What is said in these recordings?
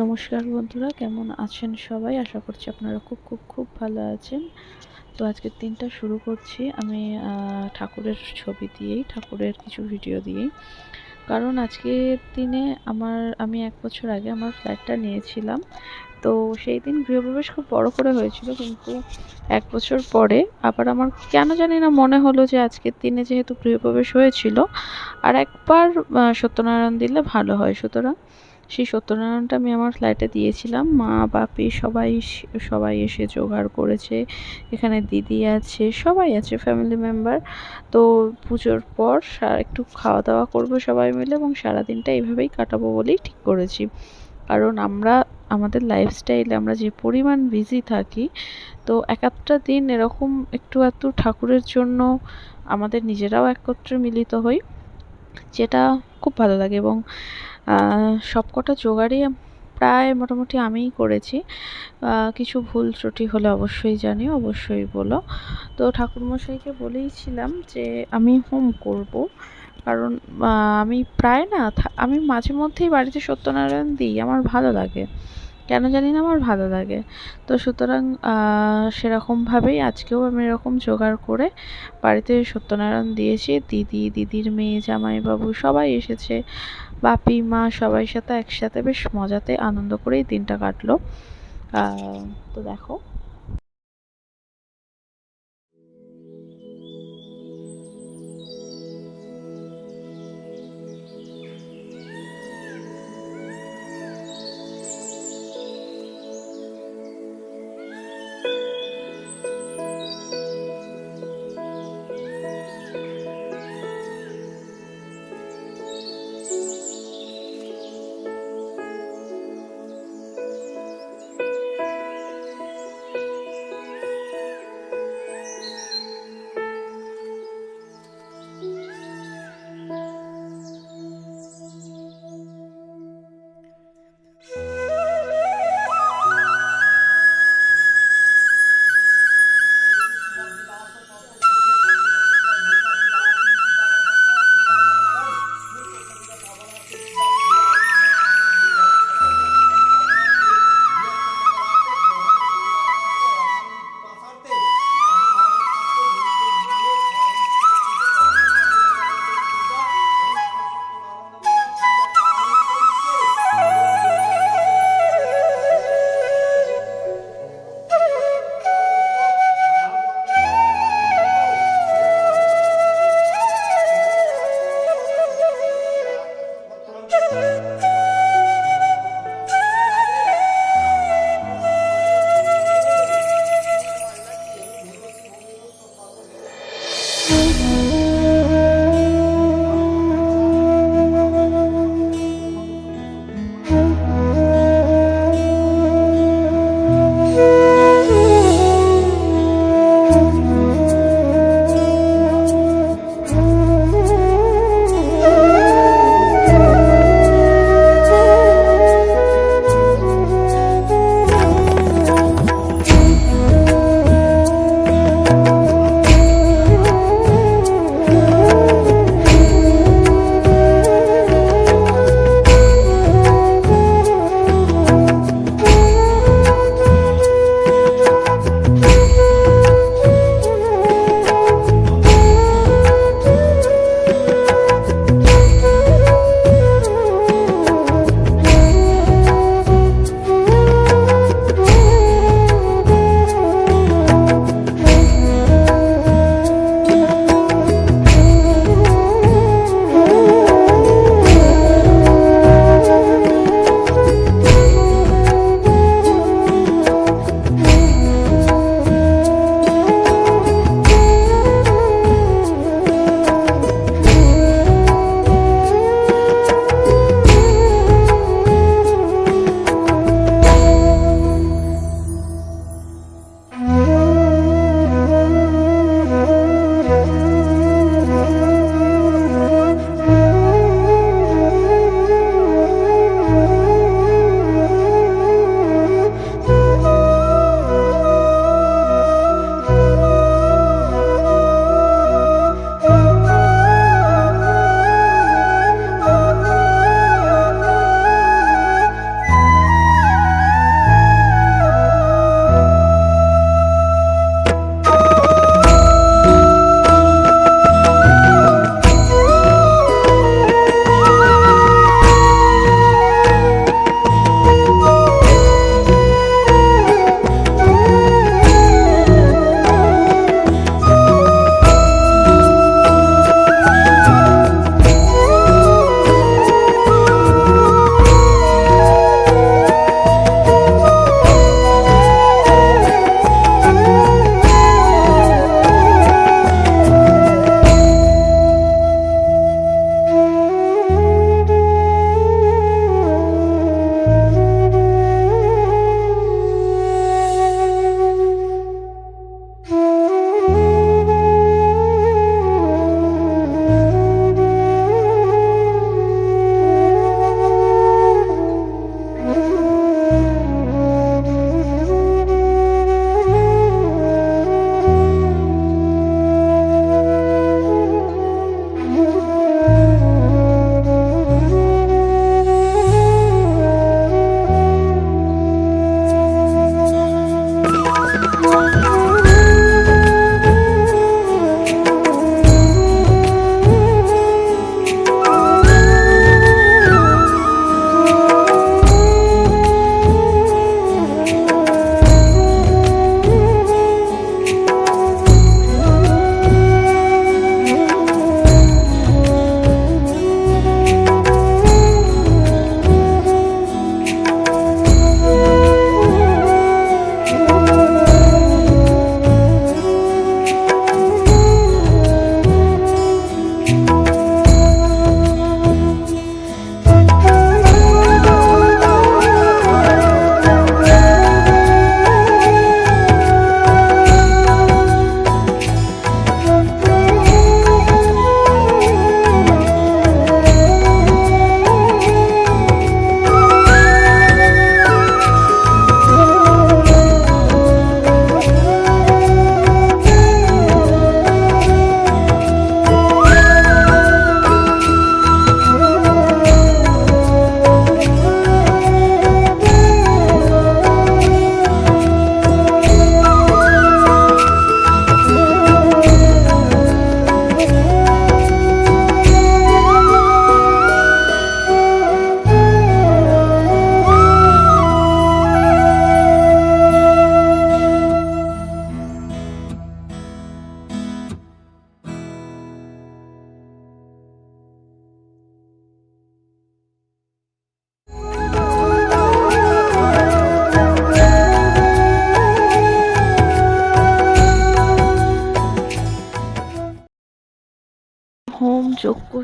নমস্কার বন্ধুরা, কেমন আছেন সবাই? আশা করছি আপনারা খুব খুব খুব ভালো আছেন। তো আজকের দিনটা শুরু করছি আমি ঠাকুরের ছবি দিয়েই, ঠাকুরের কিছু ভিডিও দিয়েই। কারণ আজকের দিনে আমার, আমি এক বছর আগে আমার ফ্ল্যাটটা নিয়েছিলাম। তো সেই দিন গৃহপ্রবেশ খুব বড় করে হয়েছিল, কিন্তু এক বছর পরে আবার আমার কেন জানি না মনে হলো যে আজকের দিনে যেহেতু গৃহপ্রবেশ হয়েছিল, আর একবার সত্যনারায়ণ দিলে ভালো হয়। সুতরাং সেই সত্যনারায়ণটা আমি আমার ফ্ল্যাটে দিয়েছিলাম। মা, বাপি সবাই সবাই এসে জোগাড় করেছে। এখানে দিদি আছে, সবাই আছে ফ্যামিলি মেম্বার তো পুজোর পর একটু খাওয়া দাওয়া করব সবাই মিলে এবং সারাদিনটা এইভাবেই কাটাবো বলেই ঠিক করেছি। কারণ আমরা, আমাদের লাইফস্টাইলে আমরা যে পরিমাণ বিজি থাকি, তো এক একটা দিন এরকম একটু একটু ঠাকুরের জন্য আমাদের নিজেরাও একত্রে মিলিত হই, যেটা খুব ভালো লাগে এবং সবকটা জোগাড়ই প্রায় মোটামুটি আমিই করেছি। কিছু ভুল ত্রুটি হলে অবশ্যই জানি অবশ্যই বলো। তো ঠাকুরমশাইকে বলেইছিলাম যে আমি হোম করব। কারণ আমি প্রায় না আমি মাঝে মধ্যেই বাড়িতে সত্যনারায়ণ দিই, আমার ভালো লাগে। কেন জানি না আমার ভালো লাগে। তো সুতরাং সেরকমভাবেই আজকেও আমি এরকম জোগাড় করে বাড়িতে সত্যনারায়ণ দিয়েছি। দিদি, দিদির মেয়ে, জামাইবাবু সবাই এসেছে। বাপি, মা সবাই সাথে একসাথে বেশ মজাতে আনন্দ করেই দিনটা কাটলো। তো দেখো।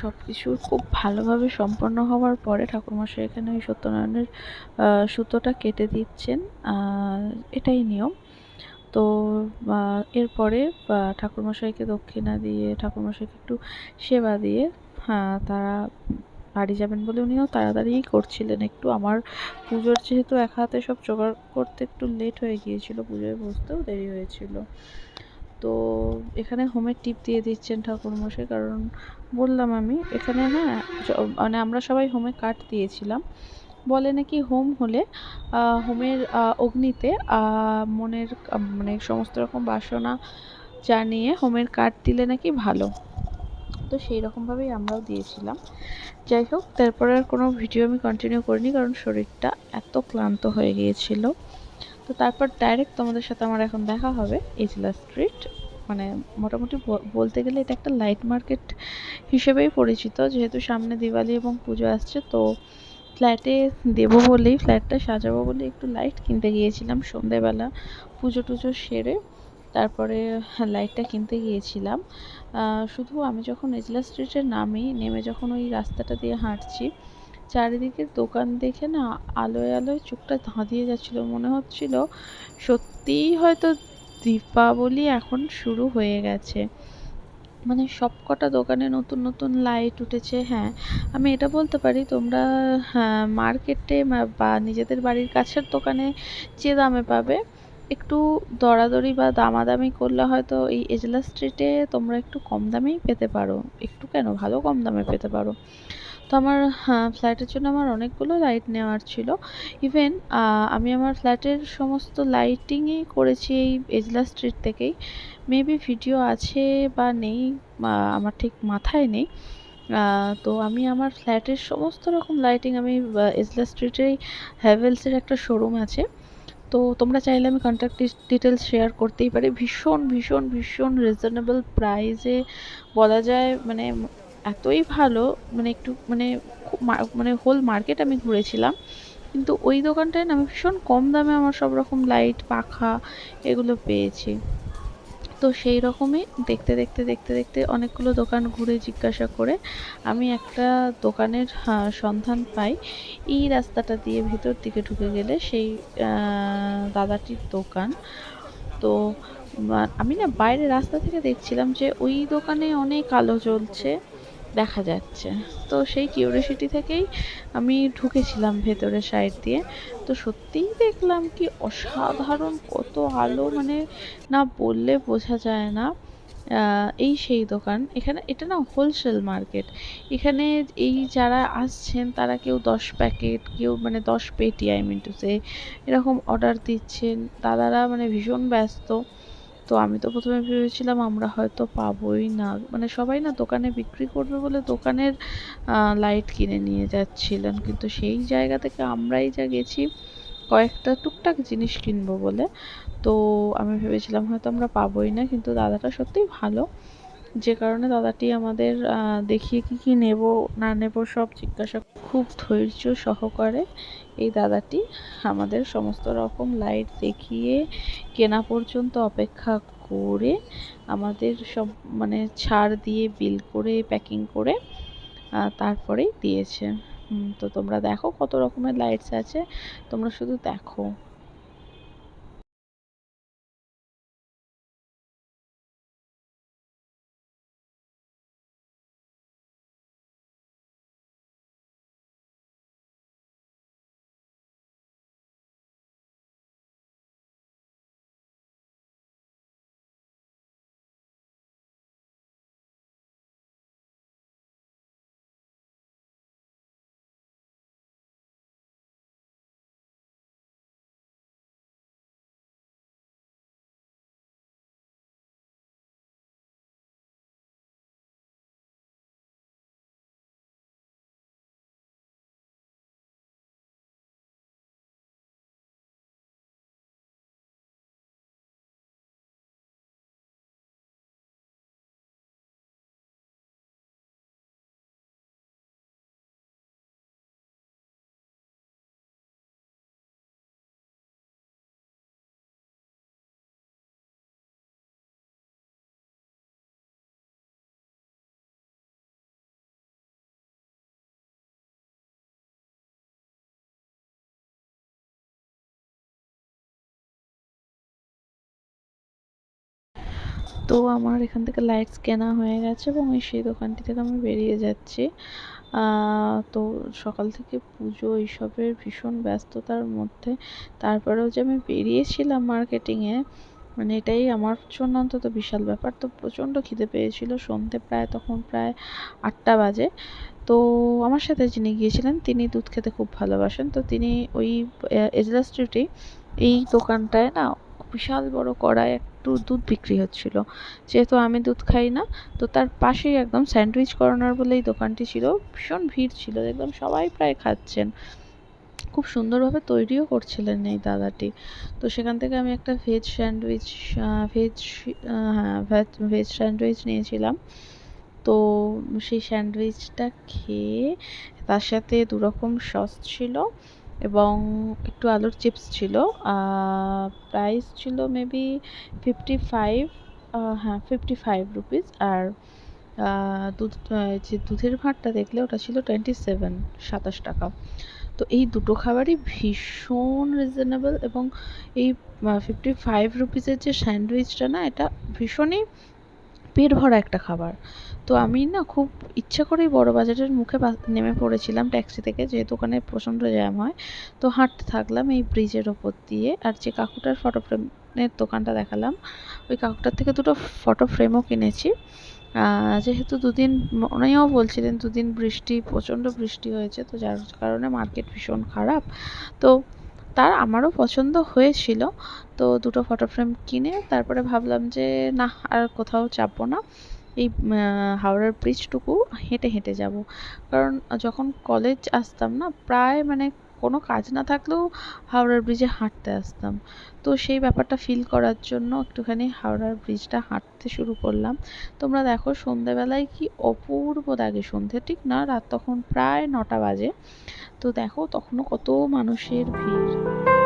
সব কিছু খুব ভালোভাবে সম্পন্ন হওয়ার পরে ঠাকুরমশাই এখানে ওই সত্যনারায়ণের সুতোটা কেটে দিচ্ছেন। এটাই নিয়ম। তো এরপরে ঠাকুরমশাইকে দক্ষিণা দিয়ে, ঠাকুরমশাইকে একটু সেবা দিয়ে হ্যাঁ তারা বাড়ি যাবেন বলে উনিও তাড়াতাড়িই করছিলেন একটু। আমার পুজোর যেহেতু এক হাতে সব জোগাড় করতে একটু লেট হয়ে গিয়েছিল, পুজোয় বসতেও দেরি হয়েছিল। তো এখানে হোমের টিপ দিয়ে দিচ্ছেন ঠাকুরমশাই, কারণ বললাম আমি, এখানে হ্যাঁ মানে আমরা সবাই হোমে কাঠ দিয়েছিলাম। বলে নাকি হোম হলে হোমের অগ্নিতে মনের মানে সমস্ত রকম বাসনা জানিয়ে হোমের কাঠ দিলে নাকি ভালো। তো সেই রকমভাবেই আমরাও দিয়েছিলাম। যাই হোক, তারপরে আর কোনো ভিডিও আমি কন্টিনিউ করিনি, কারণ শরীরটা এত ক্লান্ত হয়ে গিয়েছিল। তো তারপর ডাইরেক্ট তোমাদের সাথে আমার এখন দেখা হবে এজলা স্ট্রিট মানে মোটামুটি বলতে গেলে এটা একটা লাইট মার্কেট হিসেবেই পরিচিত। যেহেতু সামনে দিওয়ালি এবং পুজো আসছে, তো ফ্ল্যাটে দেবো বলেই ফ্ল্যাটটা সাজাবো বলে একটু লাইট কিনতে গিয়েছিলাম সন্ধেবেলা পুজো টুজো সেরে। তারপরে লাইটটা কিনতে গিয়েছিলাম। শুধু আমি যখন এজলা স্ট্রিটে নামি, নেমে যখন ওই রাস্তাটা দিয়ে হাঁটছি চারিদিকের দোকান দেখে না আলোয় আলোয় চোখটা ধাঁধিয়ে যাচ্ছিল। মনে হচ্ছিল সত্যিই হয়তো দীপাবলি এখন শুরু হয়ে গেছে। মানে সব কটা দোকানে নতুন নতুন লাইট উঠেছে হ্যাঁ। আমি এটা বলতে পারি, তোমরা হ্যাঁ মার্কেটে বা নিজেদের বাড়ির কাছের দোকানে যে দামে পাবে, একটু দরাদরি বা দামাদামি করলে হয়তো এই এজলা স্ট্রিটে তোমরা একটু কম দামেই পেতে পারো। একটু কেন? ভালো কম দামে পেতে পারো। তো আমার ফ্ল্যাটের জন্য আমার অনেকগুলো লাইট নেওয়ার ছিল। ইভেন আমি আমার ফ্ল্যাটের সমস্ত লাইটিংই করেছি এই এজলা স্ট্রিট থেকেই। মেবি ভিডিও আছে বা নেই আমার ঠিক মাথায় নেই। তো আমি আমার ফ্ল্যাটের সমস্ত রকম লাইটিং আমি এজলা স্ট্রিটেই হ্যাভেলসের একটা শোরুম আছে। তো তোমরা চাইলে আমি কন্ট্যাক্ট ডিটেলস শেয়ার করতেই পারি। ভীষণ ভীষণ ভীষণ রিজনেবল প্রাইসে বলা যায় মানে এতই ভালো মানে একটু মানে মানে হোল মার্কেট আমি ঘুরেছিলাম। কিন্তু ওই দোকানটায় না আমি ভীষণ কম দামে আমার সব রকম লাইট পাখা এগুলো পেয়েছি। তো সেই রকমই দেখতে দেখতে দেখতে দেখতে অনেকগুলো দোকান ঘুরে জিজ্ঞাসা করে আমি একটা দোকানের সন্ধান পাই। এই রাস্তাটা দিয়ে ভেতর দিকে ঢুকে গেলে সেই দাদাটির দোকান। তো আমি না বাইরে রাস্তা থেকে দেখছিলাম যে ওই দোকানে অনেক আলো জ্বলছে। দেখা যাচ্ছে। তো সেই কিউরিয়াসিটি থেকেই আমি ঢুকেছিলাম ভেতরে সাইড দিয়ে। তো সত্যিই দেখলাম কি অসাধারণ কত আলো মানে না বললে বোঝা যায় না। এই সেই দোকান। এখানে, এটা না হোলসেল মার্কেট এখানে এই যারা আসছেন, তারা কেউ দশ প্যাকেট কেউ মানে দশ পেটি আই মিন টু সে এরকম অর্ডার দিচ্ছেন। দাদারা মানে ভীষণ ব্যস্ত। তো আমি তো প্রথমে ভেবেছিলাম আমরা হয়তো পাবোই না। মানে সবাই না দোকানে বিক্রি করবে বলে দোকানের লাইট কিনে নিয়ে যাচ্ছিলেন। কিন্তু সেই জায়গা থেকে আমরাই যা গেছি, কয়েকটা টুকটাক জিনিস কিনবো বলে। তো আমি ভেবেছিলাম হয়তো আমরা পাবোই না, কিন্তু দাদাটা সত্যিই ভালো। যে কারণে দাদাটি আমাদের দেখিয়ে কি কি নেব, না নেব সব জিজ্ঞাসা খুব ধৈর্য সহকারে এই দাদাটি আমাদের সমস্ত রকম লাইট দেখিয়ে কেনা পর্যন্ত অপেক্ষা করে আমাদের সব মানে ছাড় দিয়ে বিল করে প্যাকিং করে তারপরেই দিয়েছে। তো তোমরা দেখো কত রকমের লাইটস আছে, তোমরা শুধু দেখো। তো আমার এখান থেকে লাইটস কেনা হয়ে গেছে এবং সেই দোকানটি থেকে আমি বেরিয়ে যাচ্ছি। তো সকাল থেকে পুজো এইসবের ভীষণ ব্যস্ততার মধ্যে। তারপরেও যে আমি বেরিয়েছিলাম মার্কেটিংয়ে মানে এটাই আমার জন্য অন্তত বিশাল ব্যাপার। তো প্রচণ্ড খিদে পেয়েছিল, সন্ধে প্রায়, তখন প্রায় আটটা বাজে। তো আমার সাথে যিনি গিয়েছিলেন, তিনি দুধ খেতে খুব ভালোবাসেন। তো তিনি ওই এজলা স্ট্রিটেই এই দোকানটায় না বিশাল বড় কড়াই একটু দুধ বিক্রি হচ্ছিল। যেহেতু আমি দুধ খাই না, তো তার পাশেই একদম স্যান্ডউইচ কর্নার বলে এই দোকানটি ছিল। ভীষণ ভিড় ছিল, একদম সবাই প্রায় খাচ্ছেন। খুব সুন্দরভাবে তৈরিও করছিলেন এই দাদাটি। তো সেখান থেকে আমি একটা ভেজ স্যান্ডউইচ ভেজ হ্যাঁ ভেজ স্যান্ডউইচ নিয়েছিলাম। তো সেই স্যান্ডউইচটা খেয়ে তার সাথে দু রকম সস ছিল। এবং একটু আলুর চিপস ছিল প্রাইস ছিল মেবি ফিফটি ফাইভ হ্যাঁ ফিফটি ফাইভ রুপিস আর দুধ যে দুধের ভাঁড়টা দেখলে ওটা ছিল টোয়েন্টি সেভেন সাতাশ টাকা। তো এই দুটো খাবারই ভীষণ রিজনেবল এবং এই ফিফটি ফাইভ রুপিসের যে স্যান্ডউইচটা না, এটা ভীষণই পেট ভরা একটা খাবার। তো আমি না খুব ইচ্ছা করেই বড় বাজারের মুখে নেমে পড়েছিলাম ট্যাক্সি থেকে, যেহেতু ওখানে প্রচণ্ড জ্যাম হয়। তো হাঁটতে থাকলাম এই ব্রিজের ওপর দিয়ে আর যে কাকুটার ফটো ফ্রেমের দোকানটা দেখালাম, ওই কাকুটার থেকে দুটো ফটো ফ্রেমও কিনেছি। যেহেতু দুদিন উনিও বলছিলেন, দুদিন বৃষ্টি, প্রচণ্ড বৃষ্টি হয়েছে, তো যার কারণে মার্কেট ভীষণ খারাপ। তো তার আমারও পছন্দ হয়েছিল। তো দুটো ফটো ফ্রেম কিনে তারপরে ভাবলাম যে, না, আর কোথাও চাপবো না। এই হাওড়ার ব্রিজটুকু হেঁটে হেঁটে যাব। কারণ যখন কলেজ আসতাম না, প্রায় মানে কোনো কাজ না থাকলেও হাওড়ার ব্রিজে হাঁটতে আসতাম। তো সেই ব্যাপারটা ফিল করার জন্য একটুখানি হাওড়ার ব্রিজটা হাঁটতে শুরু করলাম। তোমরা দেখো সন্ধেবেলায় কি অপূর্ব লাগে সন্ধে, ঠিক না? রাত তখন প্রায় নটা বাজে। তো দেখো তখনও কত মানুষের ভিড়।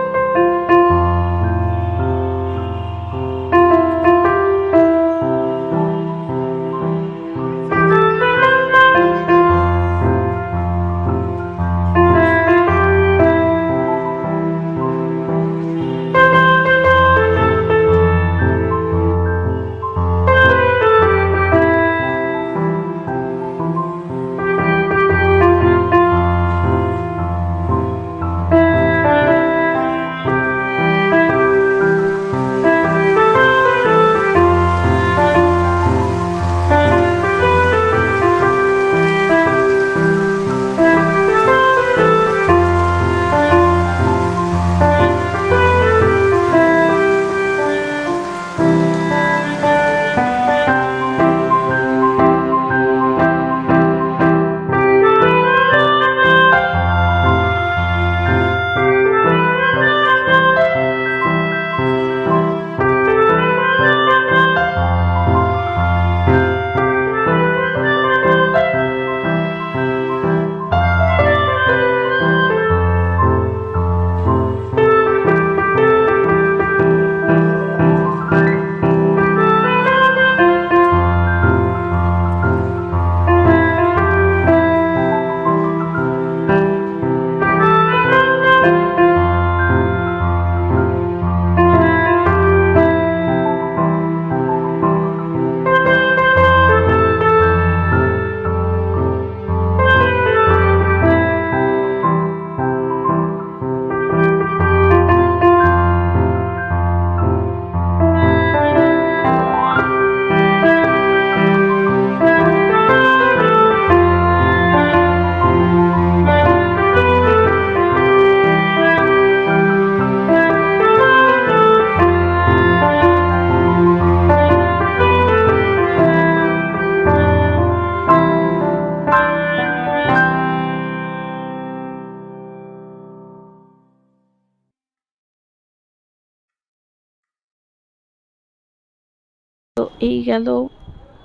এই গেল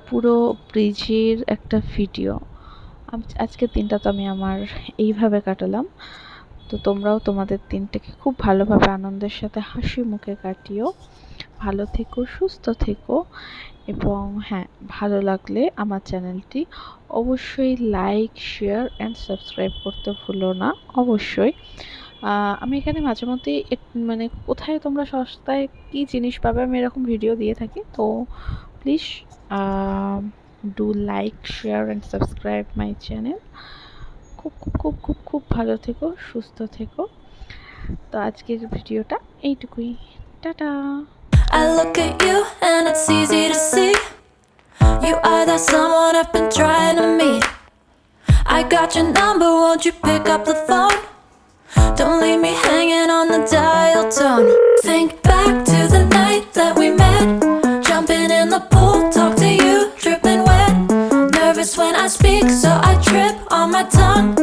পুরো ব্রিজের একটা ভিডিও আজকের দিনটা তো আমি আমার এইভাবে কাটালাম। তো তোমরাও তোমাদের দিনটাকে খুব ভালোভাবে আনন্দের সাথে হাসি মুখে কাটিও। ভালো থেকো, সুস্থ থেকো এবং হ্যাঁ ভালো লাগলে আমার চ্যানেলটি অবশ্যই লাইক শেয়ার অ্যান্ড সাবস্ক্রাইব করতে ভুলো না, অবশ্যই। আমি এখানে মাঝে মধ্যেই মানে কোথায় তোমরা সস্তায় কী জিনিস পাবে আমি এরকম ভিডিও দিয়ে থাকি, তো please uh, do like share and subscribe my channel. খুব খুব খুব খুব ভালো থেকো সুস্থ থেকো। তো আজকের ভিডিওটা এইটুকুই। Tata. I look at you and it's easy to see You are that someone I've been trying to meet. I got your number, won't you pick up the phone? Don't leave me hanging on the dial tone. Think back to the night that we met. Jumping in the pool, talk to you, dripping wet. Nervous when I speak, so I trip on my tongue.